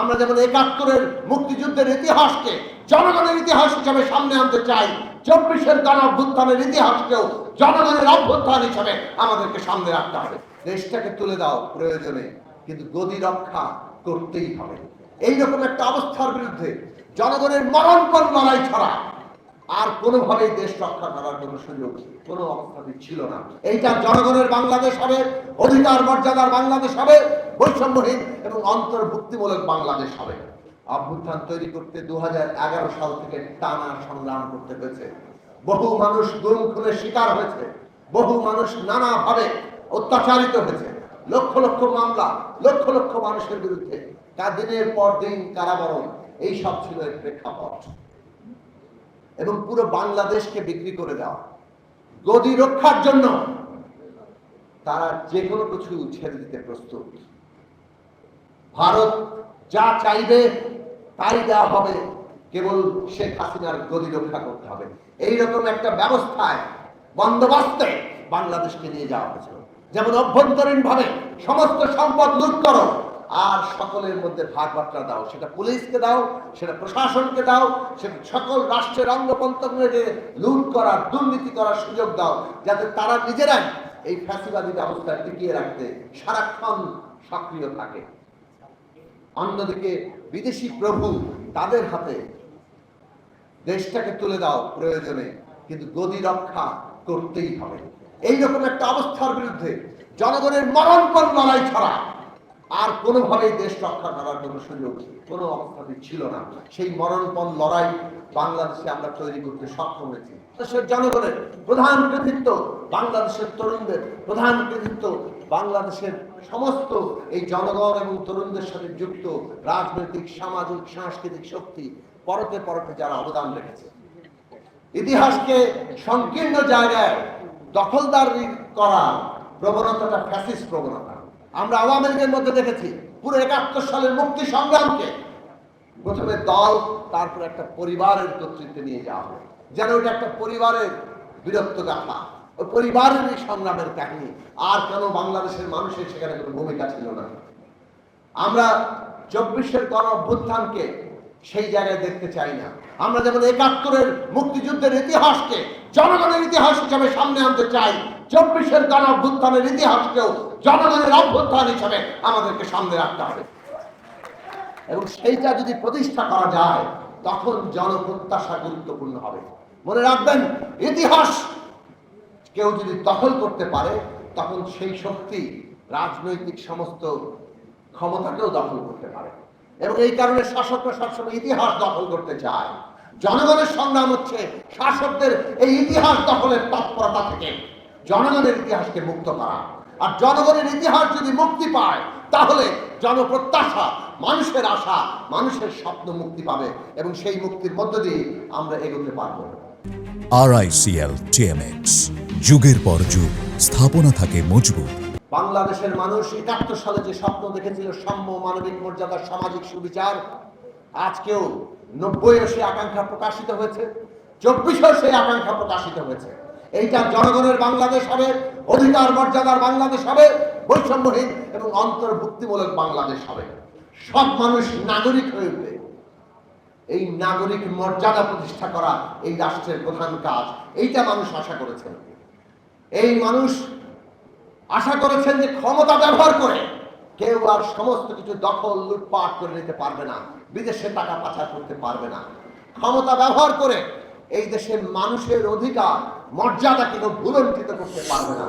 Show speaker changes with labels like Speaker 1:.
Speaker 1: আমরা যেমন একাত্তরের মুক্তিযুদ্ধের ইতিহাসকে জনগণের ইতিহাস হিসাবে সামনে আনতে চাই, চব্বিশের গণ অভ্যুত্থানের ইতিহাসকেও জনগণের অভ্যুত্থান হিসাবে আমাদেরকে সামনে রাখতে হবে। দেশটাকে তুলে দাও প্রয়োজনে, কিন্তু গদি রক্ষা করতেই হবে। এইরকম একটা অবস্থার বিরুদ্ধে জনগণের মরণপণ লড়াই ছাড়া, আর কোনোভাবেই দেশ রক্ষা করার কোনো সুযোগ, কোনো অবস্থাতে ছিল না। এইটা জনগণের বাংলাদেশ হবে, অধিকার মর্যাদার বাংলাদেশ হবে বৈষম্যহীন এবং অন্তর্ভুক্তিমূলক বাংলাদেশ হবে। অভ্যুত্থান তৈরি করতে দু সাল থেকে টানা সংগ্রাম করতে হয়েছে। বহু মানুষ গুম খুনের শিকার হয়েছে। বহু মানুষ নানাভাবে অত্যাচারিত হয়েছে। লক্ষ লক্ষ মামলা, লক্ষ লক্ষ মানুষের বিরুদ্ধে তা দিনের পর দিন কারাবরণ, এই সব ছিল এর প্রেক্ষাপট। এবং পুরো বাংলাদেশকে বিক্রি করে দেওয়া। গদি রক্ষার জন্য তারা যে কোনো কিছু ছেড়ে দিতে প্রস্তুত। ভারত যা চাইবে, তাই দেওয়া হবে। কেবল শেখ হাসিনার গদি রক্ষা করতে হবে। এইরকম একটা ব্যবস্থায় বন্দোবস্তে বাংলাদেশকে নিয়ে যাওয়া হয়েছিল। যেমন অভ্যন্তরীণ ভাবে সমস্ত সম্পদ লুট করো, আর সকলের মধ্যে ভাগ বাট্টা দাও। সেটা পুলিশকে দাও, সেটা প্রশাসনকে দাও, সেটা সকল রাষ্ট্রের অঙ্গপন্তকে লুট করার, দুর্নীতি করার সুযোগ দাও, যাতে তারা নিজেরাই এই ফ্যাসিবাদী ব্যবস্থা টিকিয়ে রাখতে সারাক্ষণ সক্রিয় থাকে। অন্যদিকে বিদেশি প্রভু তাদের হাতে দেশটাকে তুলে দাও প্রয়োজনে, কিন্তু গদি রক্ষা করতেই হবে। এইরকম একটা অবস্থার বিরুদ্ধে জনগণের মরণপণ লড়াই ছাড়া আর কোনোভাবেই দেশ রক্ষা করার কোনো সুযোগ, কোনো অবস্থাতে ছিল না। সেই মরণপণ লড়াই বাংলাদেশে আমরা তৈরি করতে সক্ষম হয়েছি। দেশের জনগণের প্রধান কৃতিত্ব বাংলাদেশের তরুণদের, প্রধান কৃতিত্ব বাংলাদেশের সমস্ত এই জনগণ এবং তরুণদের সাথে যুক্ত রাজনৈতিক, সামাজিক, সাংস্কৃতিক শক্তি পরতে পরতে যারা অবদান রেখেছে। ইতিহাসকে সংকীর্ণ জায়গায় দখলদার করা প্রবণতাটা ফ্যাসিস্ট প্রবণতা। আমরা আওয়ামী লীগের মধ্যে দেখেছি, পুরো একাত্তর সালের মুক্তি সংগ্রামকে প্রথমে দল, তারপর একটা পরিবারের কর্তৃত্বে নিয়ে যাওয়া হয়। যেন ওটা একটা পরিবারের বীরত্ব গাথা ওই পরিবারের এই সংগ্রামের কাহিনী। আর কেন বাংলাদেশের মানুষের সেখানে কোনো ভূমিকা ছিল না? আমরা চব্বিশের গণ অভ্যুত্থানকে সেই জায়গায় দেখতে চাই না। আমরা যেমন একাত্তরের মুক্তিযুদ্ধের ইতিহাসকে, জনগণের ইতিহাস হিসাবে সামনে আনতে চাই, চব্বিশের গণ অভ্যুত্থানের ইতিহাসকেও জনগণের অভ্যুত্থান হিসাবে আমাদেরকে সামনে রাখতে হবে। এবং সেইটা যদি প্রতিষ্ঠা করা যায়, তখন জনপ্রত্যাশা গুরুত্বপূর্ণ হবে। মনে রাখবেন, ইতিহাস কেউ যদি দখল করতে পারে, তখন সেই শক্তি রাজনৈতিক সমস্ত ক্ষমতাকেও দখল করতে পারে। এবং এই কারণে শাসকরা সবসময় ইতিহাস দখল করতে চায়। জনগণের সংগ্রাম হচ্ছে শাসকদের এই ইতিহাস দখলের তৎপরতা থেকে। জনগণের ইতিহাসকে মুক্ত করা। আর জনগণের ইতিহাস যদি মুক্তি পায়, তাহলে জনপ্রত্যাশা, মানুষের আশা, মানুষের স্বপ্ন মুক্তি পাবে এবং সেই মুক্তির মধ্য দিয়ে আমরা এগোতে পারব।
Speaker 2: আরআইসিএল টিএমএক্স যুগের পর যুগ, স্থাপনা থাকে মজবুত।
Speaker 1: বাংলাদেশের মানুষ একাত্তর সালে যে স্বপ্ন দেখেছিল, সাম্য মানবিক মর্যাদা, সামাজিক সুবিচার, আজকেও নব্বইও সে আকাঙ্ক্ষা প্রকাশিত হয়েছে চব্বিশেও সেই আকাঙ্ক্ষা প্রকাশিত হয়েছে। এইটা জনগণের বাংলাদেশ হবে, অধিকার মর্যাদার বাংলাদেশ হবে, বৈষম্যহীন এবং অন্তর্ভুক্তিমূলক বাংলাদেশ হবে। সব মানুষ নাগরিক হয়ে উঠবে। এই নাগরিক মর্যাদা প্রতিষ্ঠা করা এই রাষ্ট্রের প্রধান কাজ। এইটা মানুষ আশা করেছেন। এই মানুষ আশা করেছেন যে ক্ষমতা ব্যবহার করে কেউ আর সমস্ত কিছু দখল, লুটপাট করে নিতে পারবে না, বিদেশে টাকা পাচার করতে পারবে না। ক্ষমতা ব্যবহার করে এই দেশের মানুষের অধিকার মর্যাদা কিন্তু ভুলঞ্চিত করতে পারবে না।